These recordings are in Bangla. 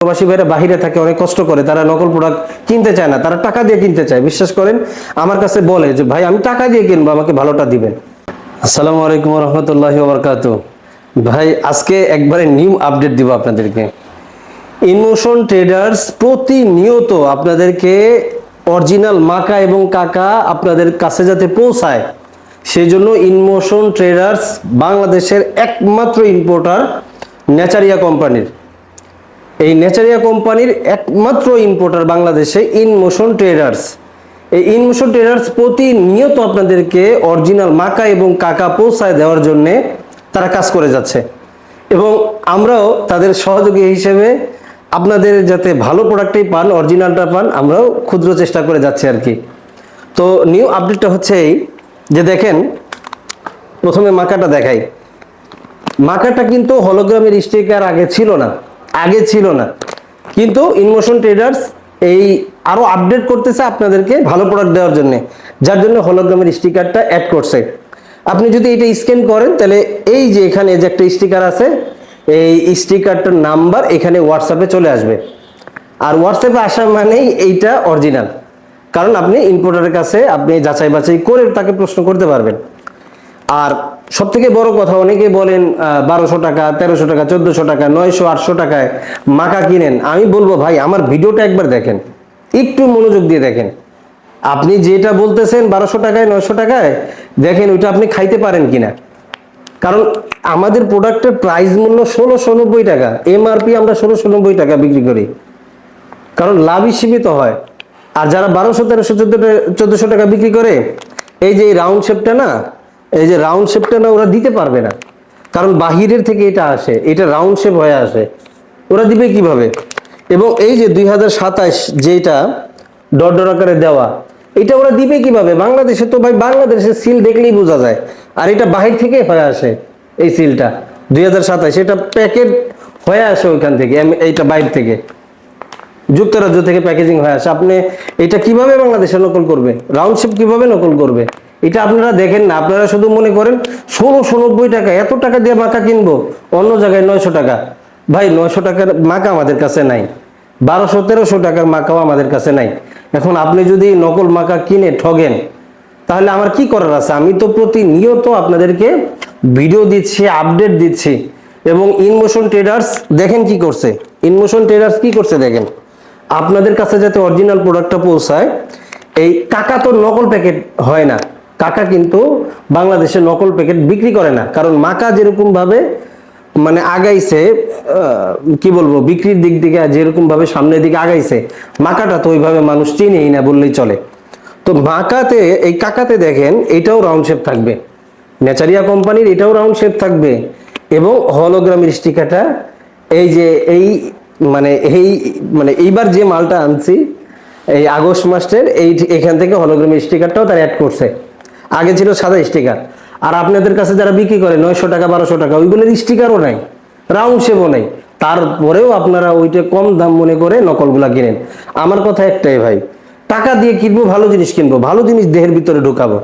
প্রবাসী ভাইরা বাহিরে থাকে, অনেক কষ্ট করে, তারা নকল প্রোডাক্ট কিনতে চায় না, তারা টাকা দিয়ে কিনতে চায়। বিশ্বাস করেন, আমার কাছে বলে যে, ভাই, আমি টাকা দিয়ে কিনবো, আমাকে ভালোটা দিবেন। আসসালামু আলাইকুম রহমতুল্লাহ বরকাত ভাই, আজকে একবারে নিউ আপডেট দিব আপনাদেরকে। ইমোশন ট্রেডার্স প্রতিনিয়ত আপনাদেরকে অরিজিনাল মাকা এবং কাকা আপনাদের কাছে যাতে পৌঁছায় সেই জন্য ইনমোশন ট্রেডার্স বাংলাদেশের একমাত্র ইম্পোর্টার নেচারিয়া কোম্পানির এই নেচারিয়া কোম্পানির একমাত্র ইম্পোর্টার বাংলাদেশে ইনমোশন ট্রেডার্স এই ইনমোশন ট্রেডার্স প্রতিনিয়ত আপনাদেরকে অরিজিনাল মাকা এবং কাকা পৌঁছায় দেওয়ার জন্যে তারা কাজ করে যাচ্ছে। এবং আমরাও তাদের সহযোগী হিসেবে আপনাদের যাতে ভালো প্রোডাক্টই পান অরিজিনালটা পান, আমরাও ক্ষুদ্র চেষ্টা করে যাচ্ছি আর কি। তো নিউ আপডেটটা হচ্ছে এই যে দেখেন, প্রথমে মাকাটা দেখাই। মাকাটা কিন্তু হলোগ্রামের স্টিকার আগে ছিল না। আগে ছিল না। কিন্তু ইনমোশন ট্রেডার্স এই আরও আপডেট করতেছে আপনাদেরকে ভালো প্রোডাক্ট দেওয়ার জন্য। যার জন্য হলোগ্রামের স্টিকারটা অ্যাড করছে। আপনি যদি এটা স্ক্যান করেন, তাহলে এই যে এখানে যে একটা স্টিকার আছে, এই স্টিকারটার নাম্বার এখানে হোয়াটসঅ্যাপে চলে আসবে। আর হোয়াটসঅ্যাপে আসা মানেই এইটা অরিজিনাল কারণ আপনি ইম্পোর্টারের কাছে আপনি যাচাই বাছাই করে তাকে প্রশ্ন করতে পারবেন। আর সব থেকে বড় কথা, অনেকে বলেন বারোশো টাকা, তেরোশো টাকা, চোদ্দশো টাকা, নয়শো, আটশো টাকায় মাকা কিনেন। আমি বলব, ভাই, আমার ভিডিওটা একবার দেখেন। একটু মনোযোগ দিয়ে দেখেন। আপনি যেটা বলতেছেন বারোশো টাকায়, নয়শো টাকায়, দেখেন, ওইটা আপনি খাইতে পারেন কিনা। কারণ আমাদের প্রোডাক্টের প্রাইস মূল্য ষোলোশো নব্বই টাকা এমআরপি আমরা ষোলোশো নব্বই টাকা বিক্রি করি। কারণ লাভই সীমিত হয়। আর যারা বারোশো, তেরোশো চোদ্দ চোদ্দশো টাকা বিক্রি করে, এই যে রাউন্ড শেপটা না এই যে রাউন্ড শেপটা না, ওরা দিতে পারবে না। কারণ বাহিরের থেকে এটা আসে, এটা রাউন্ড শেপ হয়ে আসে। ওরা দিবে কীভাবে? এবং এই যে দুই হাজার সাতাশ যেটা ডট আকারে দেওয়া, এটা ওরা দিবে কীভাবে? বাংলাদেশে তো ভাই, বাংলাদেশের সিল দেখলেই বোঝা যায়। আর এটা বাহির থেকে হয়ে আসে, এই সিলটা দুই হাজার সাতাশ, এটা প্যাকেট হয়ে আসে ওইখান থেকে এইটা বাইর থেকে। যুক্তরাজ্য থেকে প্যাকেজিং হয়ে আসে। আপনি এটা কীভাবে বাংলাদেশে নকল করবে? রাউন্ড শেপ কীভাবে নকল করবে? এটা আপনারা দেখেন না, আপনারা শুধু মনে করেন ষোলোশো নব্বই টাকা, এত টাকা দিয়ে মাকা কিনবো, অন্য জায়গায় নয়শো টাকা। ভাই, নয়শো টাকার মাকা আমাদের কাছে নাই, বারোশো, তেরোশো টাকার মাকাও আমাদের কাছে নাই। এখন আপনি যদি নকল মাকা কিনে ঠগেন, তাহলে আমার কি করার আছে? আমি তো প্রতিনিয়ত আপনাদেরকে ভিডিও দিচ্ছি, আপডেট দিচ্ছি, এবং ইনমোশন ট্রেডার্স দেখেন কি করছে। ইনমোশন ট্রেডার্স কি করছে দেখেন। আপনাদের কাছে যাতে অরিজিনাল প্রোডাক্টটা পৌঁছায়, এই টাকা তো নকল প্যাকেট হয় না। কাকা কিন্তু বাংলাদেশে নকল প্যাকেট বিক্রি করে না। কারণ মাকা যেরকম ভাবে মানে আগাইছে কি বলব, বিক্রির দিক থেকে যেরকম ভাবে সামনের দিকে আগাইছে, মাকাটা তো ওইভাবে মানুষ চিনেই না, বললেই চলে। তো মাকাতে, এই কাকাতে দেখেন, এটাও রাউন্ড শেপ থাকবে। নেচারিয়া কোম্পানির এটাও রাউন্ড শেপ থাকবে এবং হলোগ্রামের স্টিকারটা, এই যে এই মানে এই মানে এইবার যে মালটা আনছি, এই আগস্ট মাসের, এই এখান থেকে হলোগ্রামের স্টিকারটাও তারা অ্যাড করছে। আগে ছিল সাদা স্টিকার আর আপনাদের কাছে যারা বিক্রি করে, নয়শো টাকা, বারোশো টাকা, ওইগুলোর স্টিকারও নাই রাউন্ড শেপও নাই। তারপরেও আপনারা ওইটা কম দাম মনে করে নকলগুলা কিনেন। আমার কথা একটাই ভাই, টাকা দিয়ে কিনবো, ভালো জিনিস কিনবো, ভালো জিনিস দেহের ভিতরে ঢুকাবো,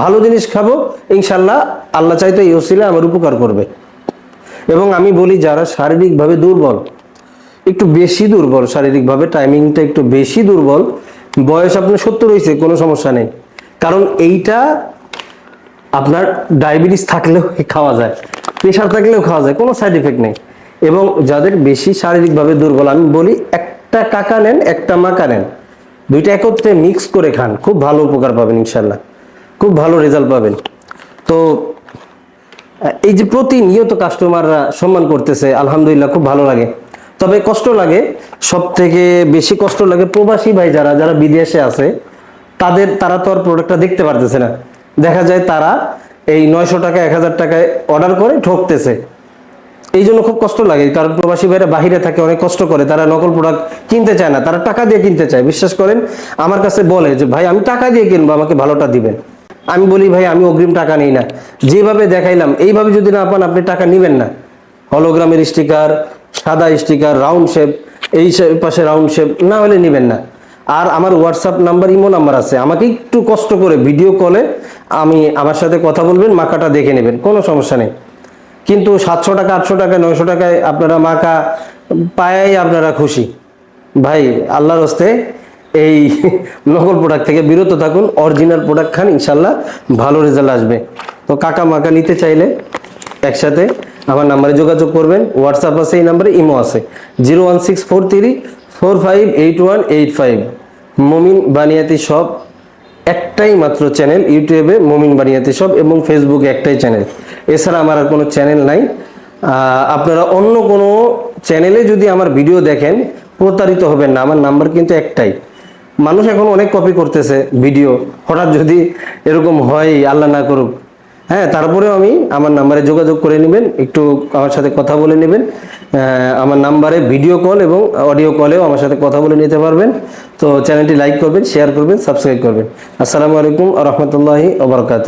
ভালো জিনিস খাব, ইনশাল্লাহ আল্লাহ চাইতো এই ওসিলে আমার উপকার করবে। এবং আমি বলি, যারা শারীরিকভাবে দুর্বল, একটু বেশি দুর্বল, শারীরিকভাবে টাইমিংটা একটু বেশি দুর্বল, বয়স আপনার সত্তর হয়েছে কোনো সমস্যা নেই। কারণ এইটা আপনার ডায়াবেটিস থাকলেও খাওয়া যায় প্রেশার থাকলেও খাওয়া যায়, কোনো সাইড এফেক্ট নেই। এবং যাদের বেশি শারীরিকভাবে দুর্বল, আমি বলি একটা কাকা নেন, একটা মাকা নেন, দুইটা একত্রে মিক্স করে খান, খুব ভালো উপকার পাবেন ইনশাল্লাহ খুব ভালো রেজাল্ট পাবেন। তো, এই যে প্রতিনিয়ত কাস্টমাররা সম্মান করতেছে, আলহামদুলিল্লাহ খুব ভালো লাগে। তবে কষ্ট লাগে সব থেকে বেশি কষ্ট লাগে প্রবাসী ভাই যারা যারা বিদেশে আছে তাদের, তারা তো আর প্রোডাক্টটা দেখতে পারতেছে না। দেখা যায় তারা এই নয়শো টাকা, এক হাজার টাকায় অর্ডার করে ঠকতেছে। এই জন্য খুব কষ্ট লাগে, কারণ প্রবাসী ভাইরা বাহিরে থাকে, অনেক কষ্ট করে। তারা নকল প্রোডাক্ট কিনতে চায় না, তারা টাকা দিয়ে কিনতে চায়। বিশ্বাস করেন, আমার কাছে বলে যে, ভাই, আমি টাকা দিয়ে কিনবো, আমাকে ভালোটা দিবেন। আমি বলি, ভাই, আমি অগ্রিম টাকা নিই না। যেভাবে দেখাইলাম, এইভাবে যদি না পান, আপনি টাকা নিবেন না। হলোগ্রামের স্টিকার সাদা স্টিকার রাউন্ড শেপ এই পাশে রাউন্ড শেপ না হলে নিবেন না। আর আমার হোয়াটসঅ্যাপ নাম্বার ইমো নাম্বার আছে। আমাকে একটু কষ্ট করে ভিডিও কলে আমি আমার সাথে কথা বলবেন, মাকাটা দেখে নেবেন, কোনো সমস্যা নেই। কিন্তু সাতশো টাকা, আটশো টাকা, নয়শো টাকায় আপনারা মাকা পায়াই আপনারা খুশি। ভাই, আল্লাহর হস্তে এই নকল প্রোডাক্ট থেকে বিরত থাকুন অরিজিনাল প্রোডাক্ট খান, ইনশাল্লাহ ভালো রেজাল্ট আসবে। তো কাকা মাকা নিতে চাইলে একসাথে আমার নাম্বারে যোগাযোগ করবেন হোয়াটসঅ্যাপ আছে, এই নাম্বারে ইমো আছে। Zero one six four three four five eight one eight five Momin বানিয়াতি সব একটাই মাত্র চ্যানেল, ইউটিউবে মমিন বানিয়াতি সব এবং ফেসবুকে একটাই চ্যানেল। এছাড়া আমার আর কোনো চ্যানেল নাই। আপনারা অন্য কোনো চ্যানেলে যদি আমার ভিডিও দেখেন, প্রতারিত হবেন না। আমার নাম্বার কিন্তু একটাই। মানুষ এখন অনেক কপি করতেছে ভিডিও। হঠাৎ যদি এরকম হয়, আল্লাহ না করুক। হ্যাঁ তারপরেও আমি আমার নাম্বারে যোগাযোগ করে নেবেন, একটু আমার সাথে কথা বলে নেবেন আমার নাম্বারে ভিডিও কল এবং অডিও কলেও আমার সাথে কথা বলে নিতে পারবেন। তো চ্যানেলটি লাইক করবেন শেয়ার করবেন সাবস্ক্রাইব করবেন। আসসালামু আলাইকুম রহমতুল্লাহি ওবরকাত